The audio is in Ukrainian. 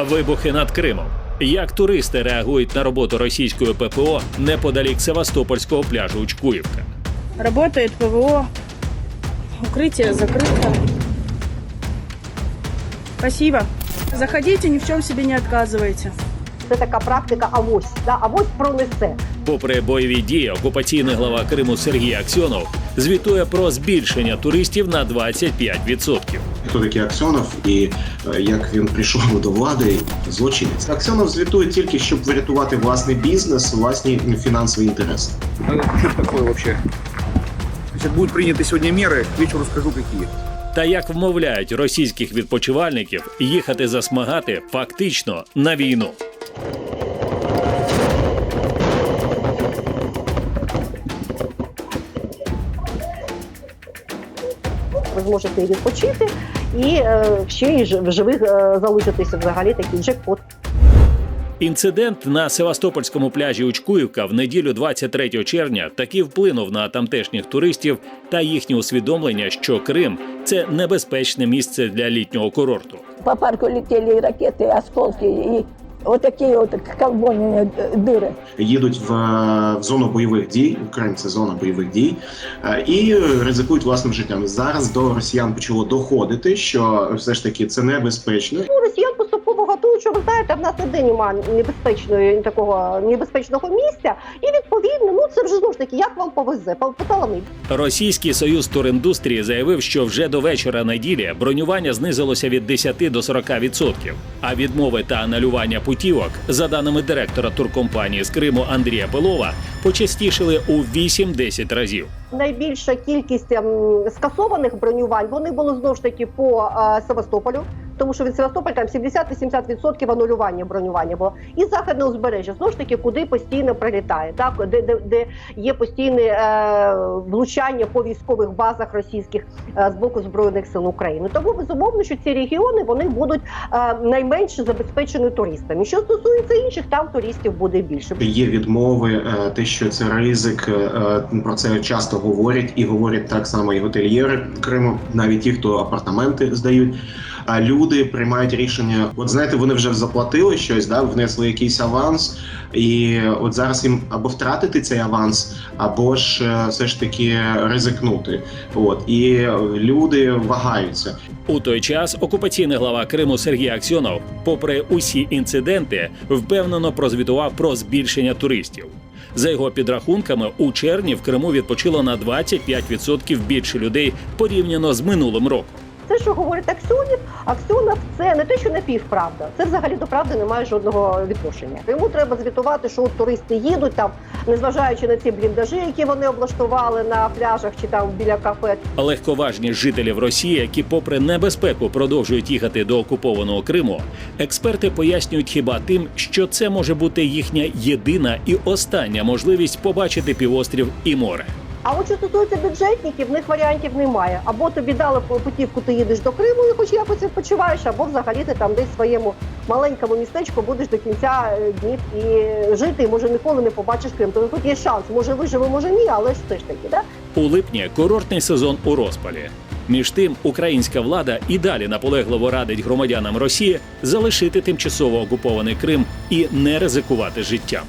Вибухи над Кримом. Як туристи реагують на роботу російської ППО неподалік Севастопольського пляжу Учкуївка? Работает ПВО. Укрытие закрыто. Спасибо. Заходите, ни в чем себе не отказывайте. Це така практика авось, да, авось пронесе. Попри бойові дії, окупаційний глава Криму Сергій Аксьонов звітує про збільшення туристів на 25%. Хто такий Аксьонов і е, як він прийшов до влади, злочинець. Аксьонов звітує тільки, щоб врятувати власний бізнес, власні фінансові інтереси. Ну, что это такое вообще? Значит, будут приняты сегодня меры, к вечеру скажу, какие. Та як вмовляють російських відпочивальників їхати засмагати фактично на війну. Ви зможете відпочити, і е, ще й в живих е, залишитися взагалі такий джекпот. Інцидент на Севастопольському пляжі Учкуївка в неділю 23 червня таки вплинув на тамтешніх туристів та їхнє усвідомлення, що Крим це небезпечне місце для літнього курорту. По парку летели ракеты, осколки и вот такие вот колбонные э, дыры. Їдуть в, е, в зону бойових дій. Крим це зона бойових дій, е, і ризикують власним життям. Зараз до росіян почало доходити, що все ж таки це небезпечно. Росіян готують, знаєте, в нас ніде немає небезпечної такого небезпечного місця. І відповідно, ну це вже знову ж таки, як вам повезе, поталани. Російський союз туріндустрії заявив, що вже до вечора неділі бронювання знизилося від 10 до 40%, а відмови та анулювання путівок, за даними директора туркомпанії з Криму Андрія Белова, почастішили у 8-10 разів. Найбільша кількість ем, скасованих бронювань вони були знову ж таки по е, Севастополю. Тому що від Севастополя там 70-80% анулювання бронювання було. І західне узбережжя, знову ж таки, куди постійно прилітає, так де, де, де є постійне е, влучання по військових базах російських е, з боку збройних сил України. Тому безумовно, що ці регіони вони будуть е, найменше забезпечені туристами. Що стосується інших, там туристів буде більше. Є відмови, е, те, що це ризик. е, Про це часто говорять і говорять так само і готельєри Криму, навіть ті, хто апартаменти здають. А люди приймають рішення. От знаєте, вони вже заплатили щось, да, внесли якийсь аванс, і от зараз їм або втратити цей аванс, або ж е, все ж таки ризикнути. От і люди вагаються. У той час окупаційний глава Криму Сергій Аксьонов, попри усі інциденти, впевнено прозвітував про збільшення туристів. За його підрахунками, у червні в Криму відпочило на 25% більше людей порівняно з минулим роком. Це, що говорить Аксьонів, Аксьонов це не те, що напівправда. Це взагалі до правди не має жодного відношення. Йому треба звітувати, що от туристи їдуть там, незважаючи на ці бліндажі, які вони облаштували на пляжах чи там біля кафе. Легковажність жителів Росії, які, попри небезпеку, продовжують їхати до окупованого Криму, експерти пояснюють хіба тим, що це може бути їхня єдина і остання можливість побачити півострів і море. А от що стосується бюджетників, в них варіантів немає. Або тобі дали путівку, ти їдеш до Криму і хоч якось відпочиваєш, або взагалі ти там десь в своєму маленькому містечку будеш до кінця е, днів і жити, і може ніколи не побачиш Крим. Тобто тут є шанс, може виживе, може ні, але ж все ж таки, да? У липні курортний сезон у розпалі. Між тим, українська влада і далі наполегливо радить громадянам Росії залишити тимчасово окупований Крим і не ризикувати життям.